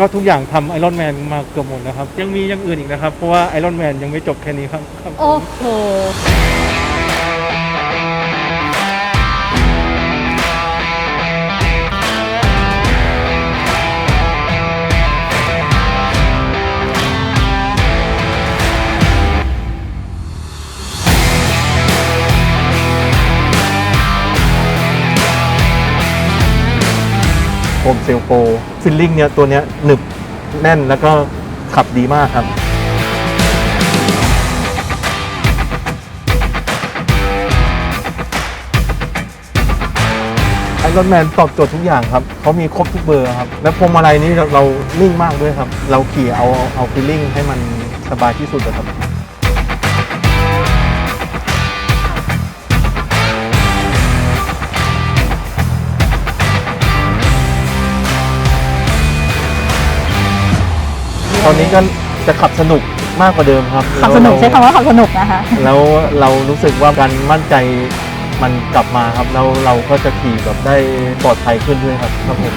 ก็ทุกอย่างทำไอรอนแมนมาเกือบหมดนะครับ ยังมีอย่างอื่นอีกนะครับ เพราะว่าไอรอนแมนยังไม่จบแค่นี้ครับครับ โอ้โห โฮมเซลโปฟิลลิ่งเนี่ยตัวเนี้ยหนึบแน่นแล้วก็ขับดีมากครับ ไอรอนแมนตอบโจทย์ทุกอย่างครับเขามีครบทุกเบอร์ครับ และพวงมาลัยนี้เราเรานิ่งมากด้วยครับ เราขี่เอาเอาฟีลลิ่งให้มันสบายที่สุดนะครับ ตอนนี้ก็จะขับสนุกมากกว่าเดิมครับขับสนุกใช้คำว่าขับสนุกนะคะ แล้วเรารู้สึกว่าการมั่นใจมันกลับมาครับแล้วเราก็จะขี่แบบได้ปลอดภัยขึ้นด้วยครับครับผม